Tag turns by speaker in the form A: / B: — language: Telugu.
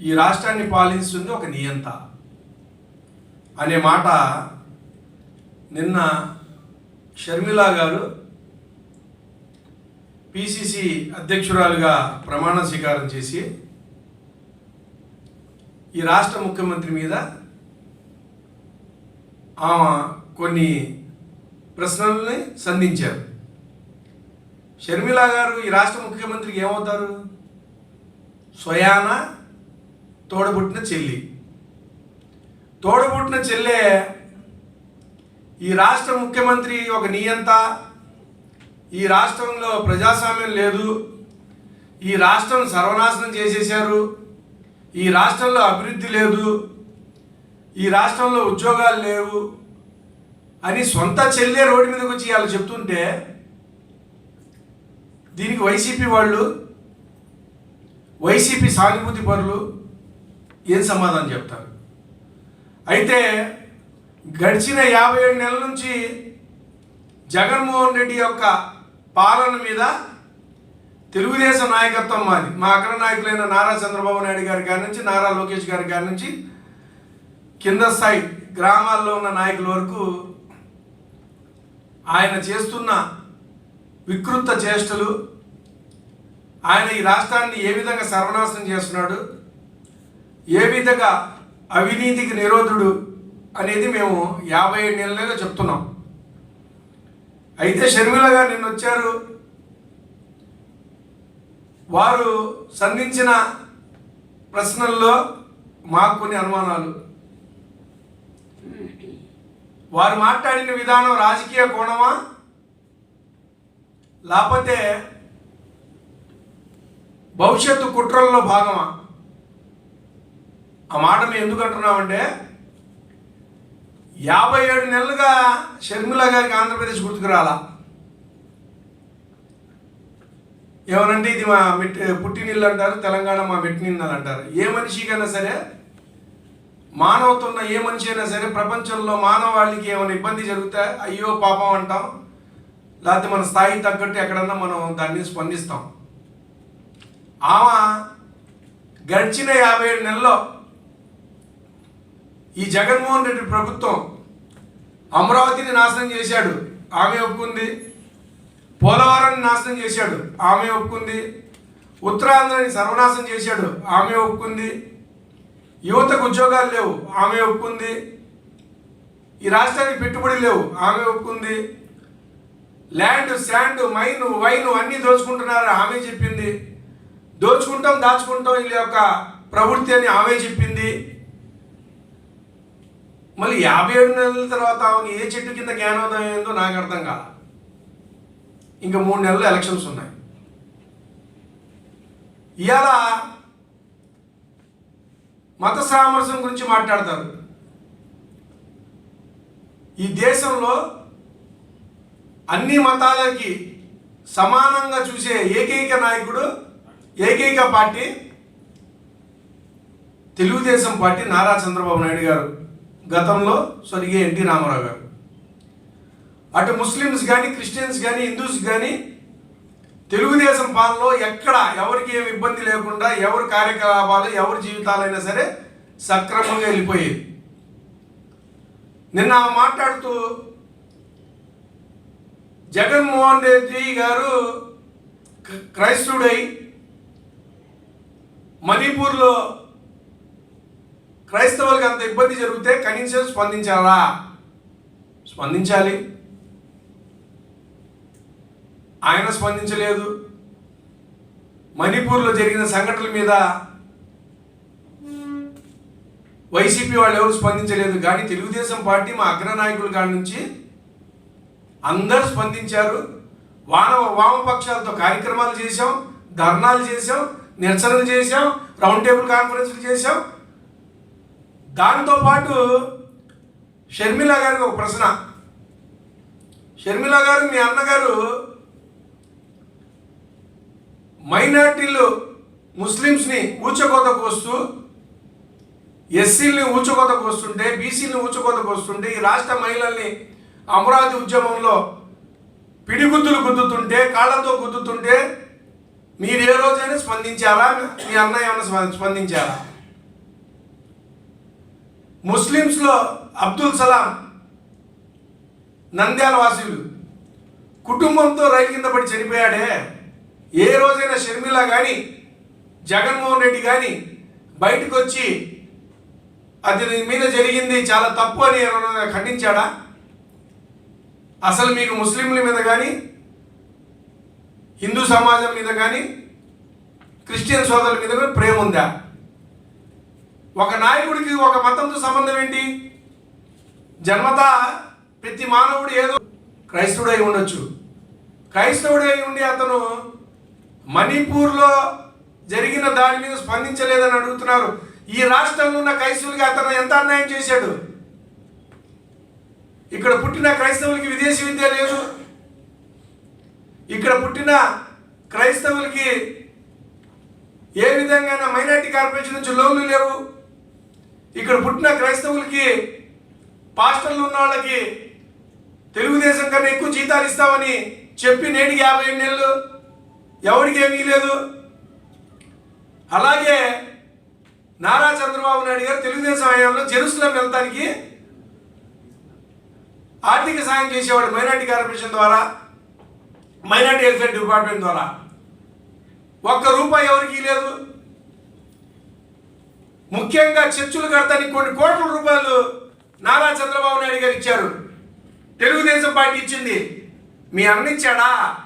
A: ఈ రాష్ట్రాన్ని పాలిస్తుంది ఒక నియంత. అనే మాట నిన్న షర్మిలా గారు పిసిసి అధ్యక్షురాలుగా ప్రమాణ స్వీకారం చేసి ఈ రాష్ట్ర ముఖ్యమంత్రి మీద ఆమె కొన్ని ప్రశ్నల్ని సంధించారు. షర్మిలా గారు ఈ రాష్ట్ర ముఖ్యమంత్రికి ఏమవుతారు? స్వయానా తోడబుట్టిన చెల్లి. తోడబుట్టిన చెల్లె ఈ రాష్ట్ర ముఖ్యమంత్రి ఒక నియంత. ఈ రాష్ట్రంలో ప్రజాస్వామ్యం లేదు. ఈ రాష్ట్రం సర్వనాశనం చేసేశారు. ఈ రాష్ట్రంలో అభివృద్ధి లేదు. ఈ రాష్ట్రంలో ఉద్యోగాలు లేవు అని సొంత చెల్లె రోడ్డు మీదకి వచ్చి వాళ్ళు చెప్తుంటే దీనికి వైసీపీ వాళ్ళు వైసీపీ సానుభూతి పరులు ఏం సమాధానం చెప్తారు? అయితే గడిచిన యాభై ఏడు నెలల నుంచి జగన్మోహన్ రెడ్డి యొక్క పాలన మీద తెలుగుదేశం నాయకత్వం మాది. మా అగ్ర నాయకులైన నారా చంద్రబాబు నాయుడు గారి గారి నుంచి నారా లోకేష్ గారి గారి నుంచి కింద స్థాయి గ్రామాల్లో ఉన్న నాయకుల వరకు ఆయన చేస్తున్న వికృత చేష్టలు ఆయన ఈ రాష్ట్రాన్ని ఏ విధంగా సర్వనాశనం చేస్తున్నాడు ఏ విధంగా అవినీతికి నిరోధుడు అనేది మేము యాభై ఏడు నెలలుగా చెప్తున్నాం. అయితే షర్మిల గారు నిన్న వచ్చారు. వారు సంధించిన ప్రశ్నల్లో మాకు కొన్ని అనుమానాలు. వారు మాట్లాడిన విధానం రాజకీయ కోణమా? లేకపోతే భవిష్యత్తు కుట్రల్లో భాగమా? ఆ మాట మేము ఎందుకు అంటున్నామంటే యాభై ఏడు నెలలుగా షర్మిల గారికి ఆంధ్రప్రదేశ్ గుర్తుకు రాలా. ఏమనంటే ఇది మా మెట్ పుట్టినిల్లు అంటారు తెలంగాణ మా మెట్టినిల్లు అంటారు. ఏ మనిషికైనా సరే మానవత్వం ఉన్న ఏ మనిషి అయినా సరే ప్రపంచంలో మానవాళికి ఏమైనా ఇబ్బంది జరిగితే అయ్యో పాపం అంటాం. లేకపోతే మన స్థాయికి తగ్గట్టు ఎక్కడన్నా మనం దాన్ని స్పందిస్తాం. ఆమె గడిచిన యాభై ఏడు నెలల్లో ఈ జగన్మోహన్ రెడ్డి ప్రభుత్వం అమరావతిని నాశనం చేశాడు ఆమె ఒప్పుకుంది. పోలవరాన్ని నాశనం చేశాడు ఆమె ఒప్పుకుంది. ఉత్తరాంధ్రని సర్వనాశనం చేశాడు ఆమె ఒప్పుకుంది. యువతకు ఉద్యోగాలు లేవు ఆమె ఒప్పుకుంది. ఈ రాష్ట్రానికి పెట్టుబడి లేవు ఆమె ఒప్పుకుంది. ల్యాండ్ శాండ్ మైన్ వైన్ అన్నీ దోచుకుంటున్నారు ఆమె చెప్పింది. దోచుకుంటాం దాచుకుంటాం వీళ్ళ యొక్క ప్రవృత్తి అని ఆమె చెప్పింది. మళ్ళీ యాభై ఏడు నెలల తర్వాత ఆమెను ఏ చెట్టు కింద జ్ఞానోదయం అయిందో నాకు అర్థం కాదు ఇంకా మూడు నెలలు ఎలక్షన్స్ ఉన్నాయి. ఇవాళ మత సామరస్యం గురించి మాట్లాడతారు. ఈ దేశంలో అన్ని మతాలకి సమానంగా చూసే ఏకైక నాయకుడు ఏకైక పార్టీ తెలుగుదేశం పార్టీ నారా చంద్రబాబు నాయుడు గారు. గతంలో స్వర్గీయ ఎన్టీ రామారావు గారు. అటు ముస్లిమ్స్ కానీ క్రిస్టియన్స్ కానీ హిందూస్ కానీ తెలుగుదేశం పాలనలో ఎక్కడ ఎవరికి ఏమి ఇబ్బంది లేకుండా ఎవరి కార్యకలాపాలు ఎవరి జీవితాలైనా సరే సక్రమంగా వెళ్ళిపోయేది నిన్న మాట్లాడుతూ జగన్మోహన్ రెడ్డి గారు క్రైస్తవుడై మణిపూర్లో క్రైస్తవులకు అంత ఇబ్బంది జరిగితే కనీసం స్పందించాలా? స్పందించాలి. ఆయన స్పందించలేదు. మణిపూర్లో జరిగిన సంఘటనల మీద వైసీపీ వాళ్ళు ఎవరు స్పందించలేదు. కానీ తెలుగుదేశం పార్టీ మా అగ్రనాయకుల కాడి నుంచి అందరూ స్పందించారు. వాన వామపక్షాలతో కార్యక్రమాలు చేశాం ధర్నాలు చేశాం నిరసనలు చేశాం రౌండ్ టేబుల్ కాన్ఫరెన్స్లు చేశాం. దాంతోపాటు షర్మిలా షర్మిల గారికి ఒక ప్రశ్న. షర్మిల గారు మీ అన్నగారు మైనార్టీలు ముస్లిమ్స్ని ఊచకోత కోస్తూ ఎస్సీల్ని ఊచకోత కోస్తుంటే బీసీలని ఊచకోత కోస్తుంటే ఈ రాష్ట్ర మహిళల్ని అమరావతి ఉద్యమంలో పిడిగుద్దులు గుద్దుతుంటే కాళ్ళతో గుద్దుతుంటే మీరు ఏ రోజైనా స్పందించారా? మీ అన్నయ్య ఏమైనా స్ప- స్పందించారా? ముస్లిమ్స్లో అబ్దుల్ సలాం నంద్యాల వాసులు. కుటుంబంతో రైలు కింద పడి చనిపోయాడే. ఏ రోజైనా షర్మిల కానీ జగన్మోహన్ రెడ్డి కానీ బయటకు వచ్చి అది మీద జరిగింది చాలా తప్పు అని ఎవరైనా ఖండించాడా? అసలు మీకు ముస్లింల మీద కానీ హిందూ సమాజం మీద కానీ క్రిస్టియన్ సోదరుల మీద కూడా ప్రేమ ఉందా? ఒక నాయకుడికి ఒక మతంతో సంబంధం ఏంటి? జన్మత ప్రతి మానవుడు ఏదో క్రైస్తవుడై ఉండొచ్చు. క్రైస్తవుడై ఉండి అతను మణిపూర్లో జరిగిన దాని మీద స్పందించలేదని అడుగుతున్నారు. ఈ రాష్ట్రంలో ఉన్న క్రైస్తవులకి అతను ఎంత అన్యాయం చేశాడు? ఇక్కడ పుట్టిన క్రైస్తవులకి విదేశీ విద్య లేదు. ఇక్కడ పుట్టిన క్రైస్తవులకి ఏ విధంగా మైనార్టీ కార్పొరేషన్ నుంచి లోన్లు లేవు. ఇక్కడ పుట్టిన క్రైస్తవులకి పాస్టర్లు ఉన్న వాళ్ళకి తెలుగుదేశం కన్నా ఎక్కువ జీతాలు ఇస్తామని చెప్పి నేటికి యాభై ఏడు నెలలు ఎవరికి ఏమీ లేదు అలాగే నారా చంద్రబాబు నాయుడు గారు తెలుగుదేశం హయాంలో జెరూసలం వెళ్తానికి ఆర్థిక సాయం చేసేవాడు మైనార్టీ కార్పొరేషన్ ద్వారా మైనార్టీ వెల్ఫేర్ డిపార్ట్మెంట్ ద్వారా. ఒక్క రూపాయి ఎవరికి లేదు ముఖ్యంగా చర్చలు కడతానికి కొన్ని కోట్ల రూపాయలు నారా చంద్రబాబు నాయుడు గారు ఇచ్చారు. తెలుగుదేశం పార్టీ ఇచ్చింది. మీ అన్నిచ్చాడా